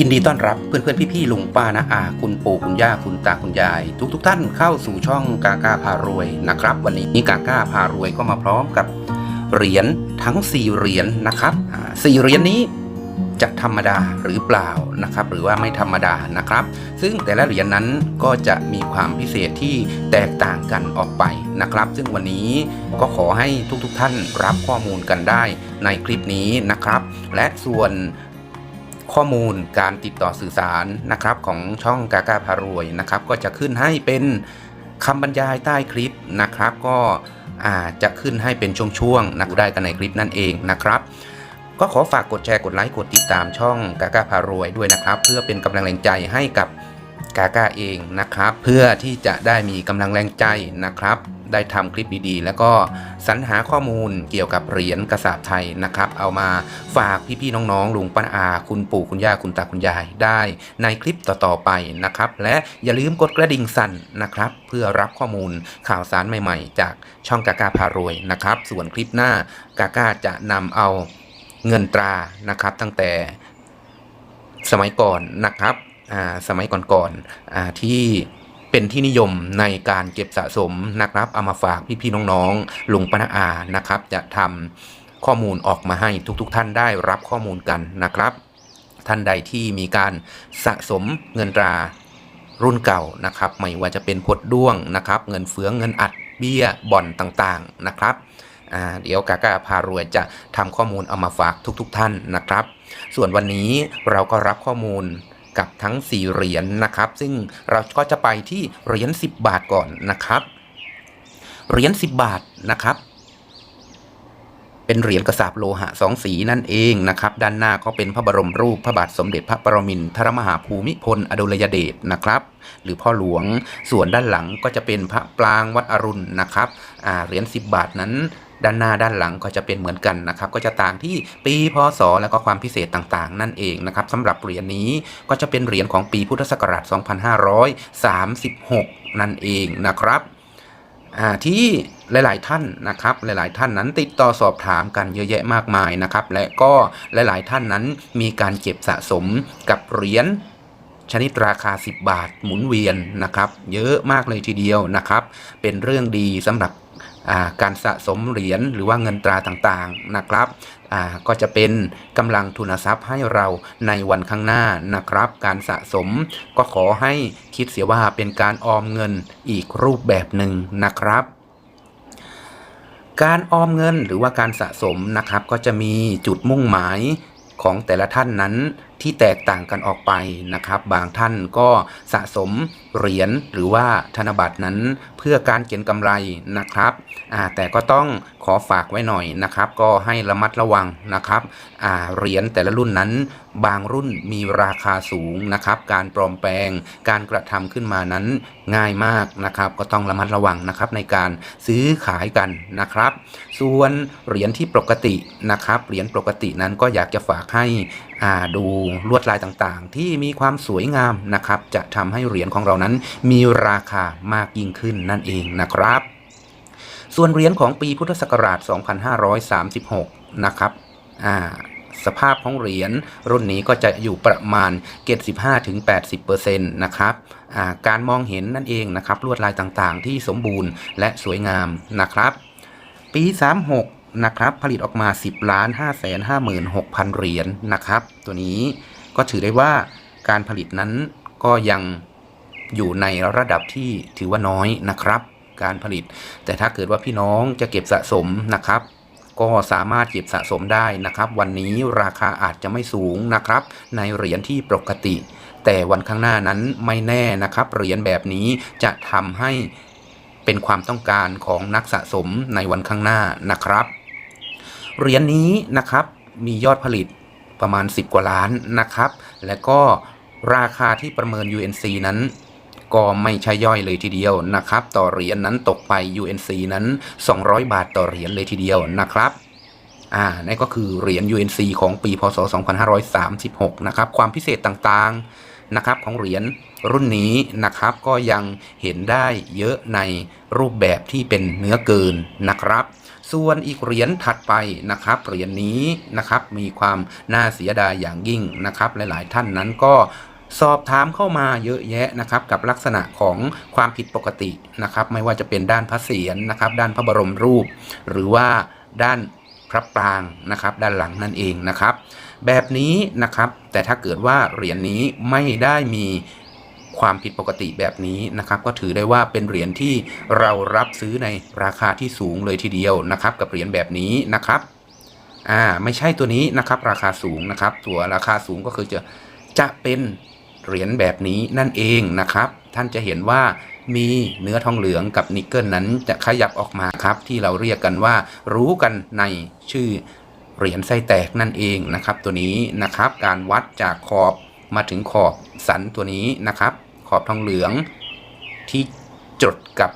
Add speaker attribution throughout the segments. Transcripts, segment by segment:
Speaker 1: ยินดีต้อนรับเพื่อนเพื่อนพี่พี่ๆลุงป้านะอาคุณปู่คุณย่าคุณตาคุณยาย ทุกๆท่านเข้าสู่ช่องกากาพารวยนะครับ วันนี้กากาพารวยก็มาพร้อมกับเหรียญทั้ง 4 เหรียญนะครับสี่เหรียญนี้จะธรรมดาหรือเปล่านะครับ หรือว่าไม่ธรรมดานะครับ ซึ่งแต่ละเหรียญนั้นก็จะมีความพิเศษที่แตกต่างกันออกไปนะครับ ซึ่งวันนี้ก็ขอให้ทุกๆทท่านรับข้อมูลกันได้ในคลิปนี้นะครับ และส่วน ข้อมูลการติดต่อสื่อสารนะครับของช่องกากาพารวยนะครับ ก็จะขึ้นให้เป็นคำบรรยายใต้คลิปนะครับ ก็อาจจะขึ้นให้เป็นช่วงๆนะได้กันในคลิปนั่นเองนะครับ ก็ขอฝากกดแชร์กดไลค์กดติดตามช่องกากาพารวยด้วยนะครับ เพื่อเป็นกำลังแรงใจให้กับกากาเองนะครับ เพื่อที่จะได้มีกำลังแรงใจนะครับ ได้ทำคลิปดีๆ แล้วก็สรรหาข้อมูลเกี่ยวกับเหรียญกระสาบไทยนะครับ เอามาฝากพี่ๆน้องๆลุงป้าอา คุณปู่คุณย่าคุณตาคุณยายได้ในคลิปต่อๆไปนะครับ และอย่าลืมกดกระดิ่งสั่นนะครับ เพื่อรับข้อมูลข่าวสารใหม่ๆ จากช่องกากาพารวยนะครับ ส่วนคลิปหน้ากากาจะนำเอาเงินตรานะครับ ตั้งแต่สมัยก่อนนะครับอ่าสมัยก่อนๆอ่าที่ เป็นที่นิยมในการเก็บสะสมนะครับ เอามาฝากพี่ๆน้องๆลุงปนาอานะครับ จะทำข้อมูลออกมาให้ทุกๆ ท่านได้รับข้อมูลกันนะครับ ท่านใดที่มีการสะสมเงินตรารุ่นเก่านะครับ ไม่ว่าจะเป็นพดด้วงนะครับ เงินเฟืองเงินอัดเบี้ยบ่อนต่างๆนะครับเดี๋ยวกากาพารวยจะทำข้อมูลเอามาฝากทุกๆทท่านนะครับ ส่วนวันนี้เราก็รับข้อมูล กับทั้ง 4 เหรียญนะครับ ซึ่งเราก็จะไปที่เหรียญ10 บาทก่อนนะครับ เหรียญ10 บาทนะครับ เป็นเหรียญกระสาบโลหะสองสีนั่นเองนะครับ ด้านหน้าก็เป็นพระบรมรูปพระบาทสมเด็จพระปรมินทรมหาภูมิพลอดุลยเดชนะครับ หรือพ่อหลวงส่วนด้านหลังก็จะเป็นพระปรางวัดอรุณนะครับเหรียญ10 บาทนั้น ด้านหน้าด้านหลังก็จะเป็นเหมือนกันนะครับก็จะต่างที่ปีพศ แล้วก็ความพิเศษต่างๆ นั่นเองนะครับสำหรับเหรียญนี้ก็จะเป็นเหรียญของปีพุทธศักราช 2536 นั่นเองนะครับที่หลาย ๆ ท่านนะครับหลาย ๆ ท่านนั้นติดต่อสอบถามกันเยอะแยะมากมายนะครับ และก็หลาย ๆ ท่านนั้นมีการเก็บสะสมกับเหรียญชนิดราคา 10 บาทหมุนเวียนนะครับ เยอะมากเลยทีเดียวนะครับ เป็นเรื่องดีสำหรับ การสะสมเหรียญหรือว่าเงินตราต่างๆนะครับก็จะเป็นกำลังทุนทรัพย์ให้เราในวันข้างหน้านะครับ การสะสมก็ขอให้คิดเสียว่าเป็นการออมเงินอีกรูปแบบหนึ่งนะครับการออมเงินหรือว่าการสะสมนะครับก็จะมีจุดมุ่งหมายของแต่ละท่านนั้น ที่แตกต่างกันออกไปนะครับ บางท่านก็สะสมเหรียญหรือว่าธนบัตรนั้นเพื่อการเก็งกำไรนะครับแต่ก็ต้องขอฝากไว้หน่อยนะครับ ก็ให้ระมัดระวังนะครับเหรียญแต่ละรุ่นนั้น บางรุ่นมีราคาสูงนะครับ การปลอมแปลง การกระทำขึ้นมานั้นง่ายมากนะครับ ก็ต้องระมัดระวังนะครับในการซื้อขายกันนะครับ ส่วนเหรียญที่ปกตินะครับเหรียญปกตินั้นก็อยากจะฝากให้ ดูลวดลายต่างๆ ที่มีความสวยงามนะครับ จะทำให้เหรียญของเรานั้นมีราคามากยิ่งขึ้นนั่นเองนะครับ ส่วนเหรียญของปีพุทธศักราช 2536 นะครับสภาพของเหรียญรุ่นนี้ก็จะอยู่ประมาณ 75-80%นะครับการมองเห็นนั่นเองนะครับ ลวดลายต่างๆ ที่สมบูรณ์และสวยงามนะครับ ปี 36 นะครับ ผลิตออกมา 10ล้าน5 5 6 0 0 0 เหรียญนะครับ ตัวนี้ก็ถือได้ว่าการผลิตนั้นก็ยังอยู่ในระดับที่ถือว่าน้อยนะครับ การผลิต แต่ถ้าเกิดว่าพี่น้องจะเก็บสะสมนะครับ ก็สามารถเก็บสะสมได้นะครับ วันนี้ราคาอาจจะไม่สูงนะครับ ในเหรียญที่ปกติ แต่วันข้างหน้านั้นไม่แน่นะครับ เหรียญแบบนี้จะทำให้เป็นความต้องการของนักสะสมในวันข้างหน้านะครับ เหรียญนี้นะครับมียอดผลิตประมาณ 10 กว่าล้านนะครับ และก็ราคาที่ประเมิน UNC นั้นก็ไม่ใช่ย่อยเลยทีเดียวนะครับ ต่อเหรียญนั้นตกไป UNC นั้น 200 บาทต่อเหรียญเลยทีเดียวนะครับอ่านั่นก็คือเหรียญ UNC ของปีพศ 2536 นะครับ ความพิเศษต่างๆนะครับของเหรียญรุ่นนี้นะครับ ก็ยังเห็นได้เยอะในรูปแบบที่เป็นเนื้อเกินนะครับ ส่วนอีกเหรียญถัดไปนะครับเหรียญนี้นะครับมีความน่าเสียดายอย่างยิ่งนะครับหลาย ๆ ท่านนั้นก็สอบถามเข้ามาเยอะแยะนะครับกับลักษณะของความผิดปกตินะครับ ไม่ว่าจะเป็นด้านพระเศียรนะครับ ด้านพระบรมรูป หรือว่าด้านพระปรางนะครับ ด้านหลังนั่นเองนะครับ แบบนี้นะครับแต่ถ้าเกิดว่าเหรียญนี้ไม่ได้มี ความผิดปกติแบบนี้นะครับก็ถือได้ว่าเป็นเหรียญที่เรารับซื้อในราคาที่สูงเลยทีเดียวนะครับ กับเหรียญแบบนี้นะครับอ่าไม่ใช่ตัวนี้นะครับราคาสูงนะครับ ตัวราคาสูงก็คือจะจะเป็นเหรียญแบบนี้นั่นเองนะครับ ท่านจะเห็นว่ามีเนื้อทองเหลืองกับนิกเกิลนั้นจะขยับออกมาครับ ที่เราเรียกกันว่า รู้กันในชื่อเหรียญไส้แตกนั่นเองนะครับ ตัวนี้นะครับการวัดจากขอบมาถึงขอบสันตัวนี้นะครับ ขอบทองเหลืองที่จดกับ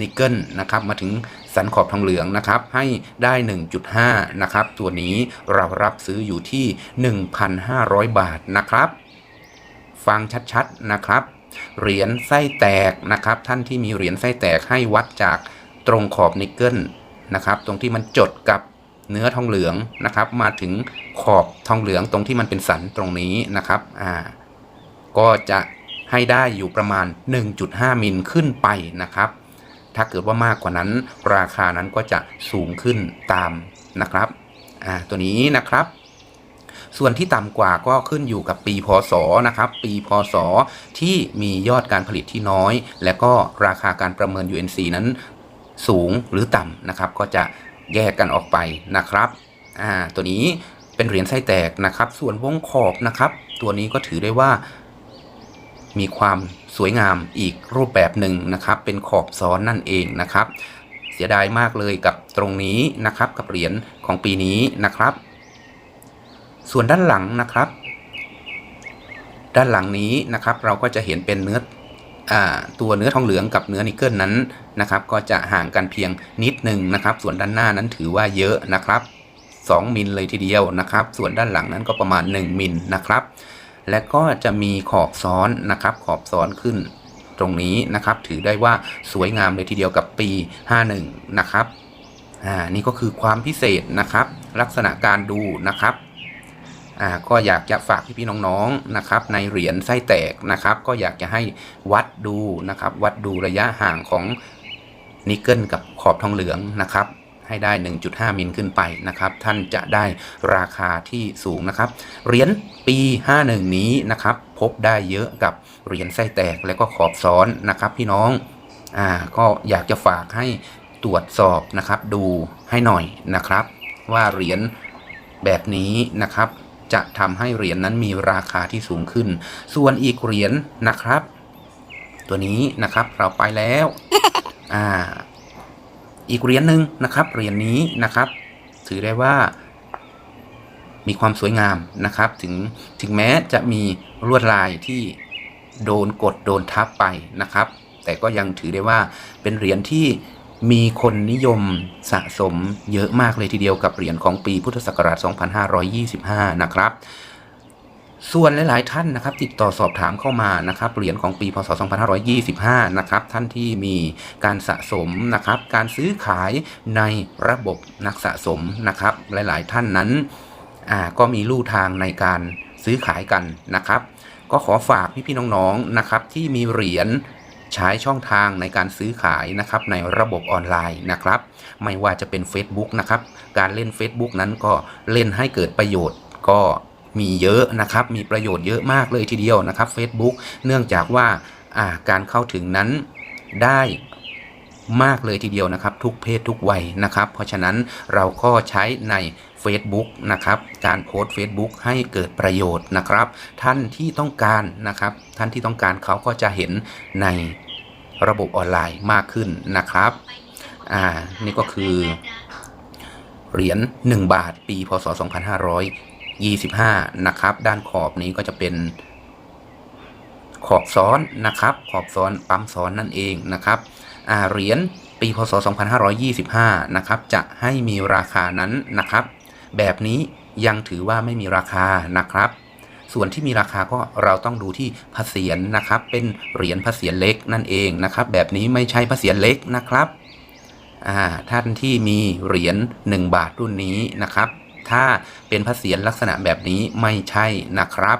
Speaker 1: นิกเกิลนะครับมาถึงสันขอบทองเหลืองนะครับให้ได้ 1.5 นะครับ ตัวนี้เรารับซื้ออยู่ที่ 1,500 บาทนะครับ ฟังชัดๆนะครับ เหรียญไส้แตกนะครับ ท่านที่มีเหรียญไส้แตกให้วัดจากตรงขอบนิกเกิลนะครับ ตรงที่มันจดกับเนื้อทองเหลืองนะครับ มาถึงขอบทองเหลืองตรงที่มันเป็นสันตรงนี้นะครับอ่าก็จะ ให้ได้อยู่ประมาณ 1.5 มิลขึ้นไปนะครับ ถ้าเกิดว่ามากกว่านั้นราคานั้นก็จะสูงขึ้นตามนะครับอ่าตัวนี้นะครับ ส่วนที่ต่ำกว่าก็ขึ้นอยู่กับปีพศนะครับ ปีพศที่มียอดการผลิตที่น้อย และก็ราคาการประเมิน UNC นั้นสูงหรือต่ำนะครับ ก็จะแยกกันออกไปนะครับอ่าตัวนี้เป็นเหรียญไส้แตกนะครับ ส่วนวงขอบนะครับ ตัวนี้ก็ถือได้ว่า มีความสวยงามอีกรูปแบบหนึ่งนะครับ เป็นขอบซ้อนนั่นเองนะครับ เสียดายมากเลยกับตรงนี้นะครับ กับเหรียญของปีนี้นะครับ ส่วนด้านหลังนะครับ ด้านหลังนี้นะครับ เราก็จะเห็นเป็นเนื้ออตัวเนื้อทองเหลืองกับเนื้อนิกเกิลนั้นนะครับ ก็จะห่างกันเพียงนิดหนึ่งนะครับ ส่วนด้านหน้านั้นถือว่าเยอะนะครับ 2มิลเลยทีเดียวนะครับ ส่วนด้านหลังนั้นก็ประมาณ 1มิลนะครับ และก็จะมีขอบซ้อนนะครับ ขอบซ้อนขึ้นตรงนี้นะครับ ถือได้ว่าสวยงามเลยทีเดียวกับปี 51 นะครับอ่านี่ก็คือความพิเศษนะครับ ลักษณะการดูนะครับอ่าก็อยากจะฝากพี่ๆน้องๆนะครับ ในเหรียญไส้แตกนะครับ ก็อยากจะให้วัดดูนะครับ วัดดูระยะห่างของนิกเกิลกับขอบทองเหลืองนะครับ ให้ได้ 1.5 มิลขึ้นไปนะครับ ท่านจะได้ราคาที่สูงนะครับ เหรียญปี 51 นี้นะครับ พบได้เยอะกับเหรียญไส้แตกและก็ขอบซ้อนนะครับ พี่น้องอ่าก็อยากจะฝากให้ตรวจสอบนะครับ ดูให้หน่อยนะครับ ว่าเหรียญแบบนี้นะครับจะทำให้เหรียญนั้นมีราคาที่สูงขึ้น ส่วนอีกเหรียญนะครับ ตัวนี้นะครับเราไปแล้ว อ่า อีกเหรียญหนึ่งนะครับเหรียญนี้นะครับ ถือได้ว่ามีความสวยงามนะครับ ถึงถึงแม้จะมีลวดลายที่โดนกดโดนทับไปนะครับ แต่ก็ยังถือได้ว่าเป็นเหรียญที่มีคนนิยมสะสมเยอะมากเลยทีเดียวกับเหรียญของปีพุทธศักราช 2525 นะครับ ส่วนหลาย ๆ ท่านนะครับ ติดต่อสอบถามเข้ามานะครับเหรียญของปีพศ 2525 นะครับ ท่านที่มีการสะสมนะครับ การซื้อขายในระบบนักสะสมนะครับ หลาย ๆ ท่านนั้นก็มีลู่ทางในการซื้อขายกันนะครับ ก็ขอฝากพี่ ๆ น้อง ๆ นะครับ ที่มีเหรียญใช้ช่องทางในการซื้อขายนะครับในระบบออนไลน์นะครับ ไม่ว่าจะเป็น Facebook นะครับ การเล่น Facebook นั้นก็เล่นให้เกิดประโยชน์ก็ มีเยอะนะครับ มีประโยชน์เยอะมากเลยทีเดียวนะครับ Facebook เนื่องจากว่าาการเข้าถึงนั้นได้มากเลยทีเดียวนะครับ ทุกเพศทุกวัยนะครับ เพราะฉะนั้นเราก็ใช้ใน Facebook นะครับ การโพสต์ Facebook ให้เกิดประโยชน์นะครับ ท่านที่ต้องการนะครับ ท่านที่ต้องการเขาก็จะเห็นในระบบออนไลน์มากขึ้นนะครับอ่านี่ก็คือเหรียญ1บาท ปี พศ 25 นะครับ ด้านขอบนี้ก็จะเป็นขอบซ้อนนะครับ ขอบซ้อนปั๊มซ้อนนั่นเองนะครับอาเหรียญปีพศ 2525 นะครับ จะให้มีราคานั้นนะครับ แบบนี้ยังถือว่าไม่มีราคานะครับ ส่วนที่มีราคาก็เราต้องดูที่พระเศียนะครับ เป็นเหรียญพระเศียเล็กนั่นเองนะครับ แบบนี้ไม่ใช่พระเศียเล็กนะครับท่านที่มีเหรียญ1บาทรุ่นนี้นะครับ ถ้าเป็นพระเศียรลักษณะแบบนี้ไม่ใช่นะครับ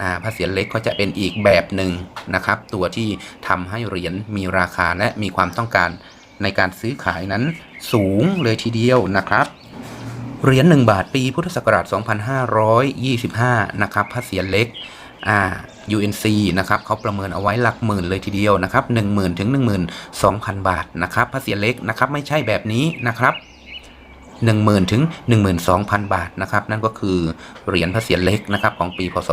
Speaker 1: อ่าพระเศียรเล็กก็จะเป็นอีกแบบหนึ่งนะครับ ตัวที่ทำให้เหรียญมีราคาและมีความต้องการในการซื้อขายนั้นสูงเลยทีเดียวนะครับเหรียญ1บาทปีพุทธศักราช 2525 นะครับพระเศียรเล็กอ่า UNC นะครับเขาประเมินเอาไว้หลักหมื่นเลยทีเดียวนะครับ 10,000 ถึง 12,000 บาทนะครับพระเศียรเล็กนะครับไม่ใช่แบบนี้นะครับ 10,000ถึง12,000 บาทนะครับ นั่นก็คือเหรียญพระเศียรเล็กนะครับของปีพศ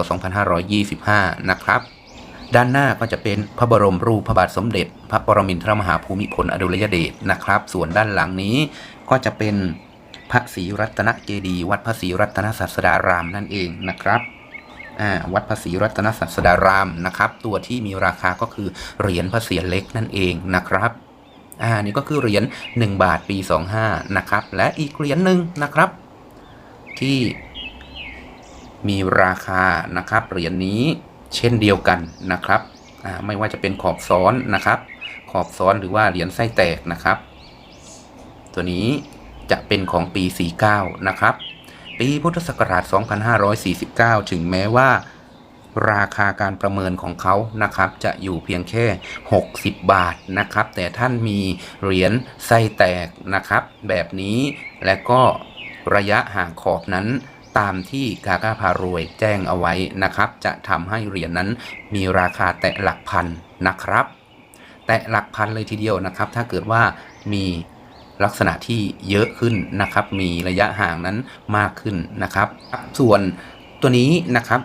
Speaker 1: 2525 นะครับด้านหน้าก็จะเป็นพระบรมรูปพระบาทสมเด็จ พระปรมินทรมหาภูมิพลอดุลยเดชนะครับ ส่วนด้านหลังนี้ก็จะเป็นพระศรีรัตนเจดีย์วัดพระศรีรัตนศาสดารามนั่นเองนะครับวัดพระศรีรัตนศาสดารามนะครับ ตัวที่มีราคาก็คือเหรียญพระเศียรเล็กนั่นเองนะครับ อ่านี่ก็คือเหรียญ1 บาทปี 25 นะครับ และอีกเหรียญหนึ่งนะครับ ที่มีราคานะครับเหรียญนี้เช่นเดียวกันนะครับอ่าไม่ว่าจะเป็นขอบซ้อนนะครับ ขอบซ้อนหรือว่าเหรียญไส้แตกนะครับ ตัวนี้จะเป็นของปี 49 นะครับ ปีพุทธศักราช 2549 ถึงแม้ว่า ราคาการประเมินของเขานะครับ จะอยู่เพียงแค่ 60 บาทนะครับ แต่ท่านมีเหรียญไส้แตกนะครับ แบบนี้และก็ระยะห่างขอบนั้นตามที่กาก้าพารวยแจ้งเอาไว้นะครับ จะทำให้เหรียญนั้นมีราคาแตะหลักพันนะครับ แตะหลักพันเลยทีเดียวนะครับ ถ้าเกิดว่ามีลักษณะที่เยอะขึ้นนะครับ มีระยะห่างนั้นมากขึ้นนะครับ ส่วน ตัวนี้นะครับ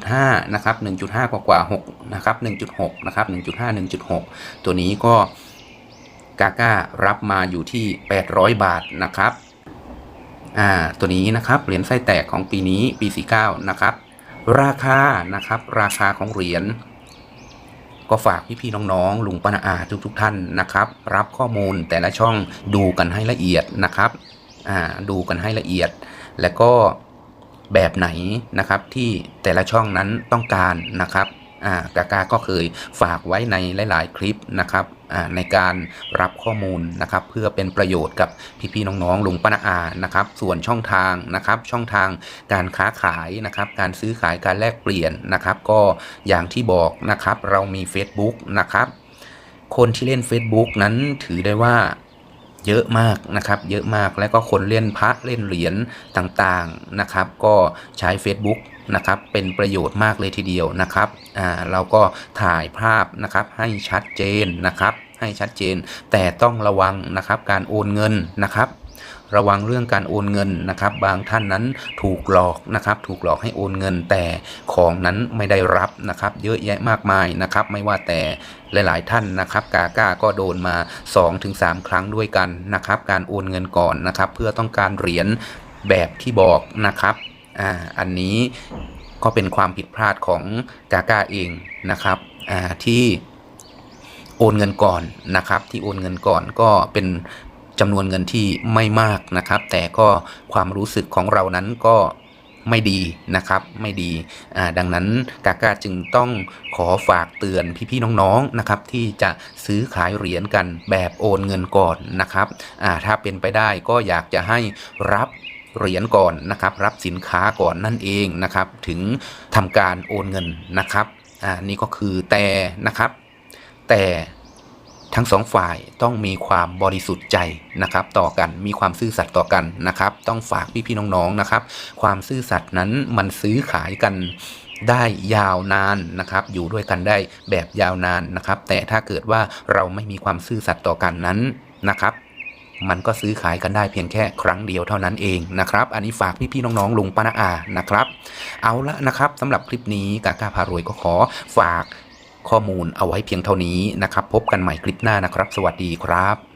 Speaker 1: 1.5 นะครับ 1.5 กว่ากว่า6นะครับ 1.6 นะครับ 1.5 1.6 ตัวนี้ก็กาก้ารับมาอยู่ที่ 800 บาทนะครับ อ่า ตัวนี้นะครับ เหรียญไส้แตกของปีนี้ปี 49 นะครับ ราคา นะครับ ราคาของเหรียญก็ฝากพี่ๆน้องๆลุงป้านาอาทุกๆทท่านนะครับ รับข้อมูลแต่ละช่องดูกันให้ละเอียดนะครับ อ่า ดูกันให้ละเอียด แล้วก็ แบบไหนนะครับที่แต่ละช่องนั้นต้องการนะครับอากากาก็เคยฝากไว้ในหลาย ๆ คลิปนะครับในการรับข้อมูลนะครับ เพื่อเป็นประโยชน์กับพี่ ๆ น้อง ๆ ลุงป้านาอานะครับ ส่วนช่องทางนะครับ ช่องทางการค้าขายนะครับ การซื้อขายการแลกเปลี่ยนนะครับ ก็อย่างที่บอกนะครับ เรามี Facebook นะครับ คนที่เล่น Facebook นั้นถือได้ว่า เยอะมากนะครับ เยอะมากแล้วก็คนเล่นพระเล่นเหรียญต่างๆนะครับ ก็ใช้ Facebook นะครับเป็นประโยชน์มากเลยทีเดียวนะครับอ่าเราก็ถ่ายภาพนะครับให้ชัดเจนนะครับให้ชัดเจนแต่ต้องระวังนะครับการโอนเงินนะครับ ระวังเรื่องการโอนเงินนะครับ บางท่านนั้นถูกหลอกนะครับ ถูกหลอกให้โอนเงินแต่ของนั้นไม่ได้รับนะครับ เยอะแยะมากมายนะครับ ไม่ว่าแต่หลายๆท่านนะครับ กาก้าก็โดนมา 2-3 ครั้งด้วยกันนะครับ การโอนเงินก่อนนะครับ เพื่อต้องการเหรียญแบบที่บอกนะครับอ่าอันนี้ก็เป็นความผิดพลาดของกาก้าเองนะครับอ่าที่โอนเงินก่อนนะครับ ที่โอนเงินก่อนก็เป็น จำนวนเงินที่ไม่มากนะครับ แต่ก็ความรู้สึกของเรานั้นก็ไม่ดีนะครับไม่ดีดังนั้นกากาจึงต้องขอฝากเตือนพี่ๆน้องๆนะครับ ที่จะซื้อขายเหรียญกันแบบโอนเงินก่อนนะครับถ้าเป็นไปได้ก็อยากจะให้รับเหรียญก่อนนะครับ รับสินค้าก่อนนั่นเองนะครับ ถึงทำการโอนเงินนะครับอ่านี่ก็คือแต่นะครับ แต่ ทั้งสองฝ่ายต้องมีความบริสุทธิ์ใจนะครับ ต่อกันมีความซื่อสัตย์ต่อกันนะครับ ต้องฝากพี่ๆน้องๆนะครับ ความซื่อสัตย์นั้นมันซื้อขายกันได้ยาวนานนะครับ อยู่ด้วยกันได้แบบยาวนานนะครับ แต่ถ้าเกิดว่าเราไม่มีความซื่อสัตย์ต่อกันนั้นนะครับ มันก็ซื้อขายกันได้เพียงแค่ครั้งเดียวเท่านั้นเองนะครับ อันนี้ฝากพี่ๆน้องๆลุงป้านาอานะครับ เอาละนะครับสำหรับคลิปนี้กากาพารวยก็ขอฝาก ข้อมูลเอาไว้เพียงเท่านี้นะครับ พบกันใหม่คลิปหน้านะครับ สวัสดีครับ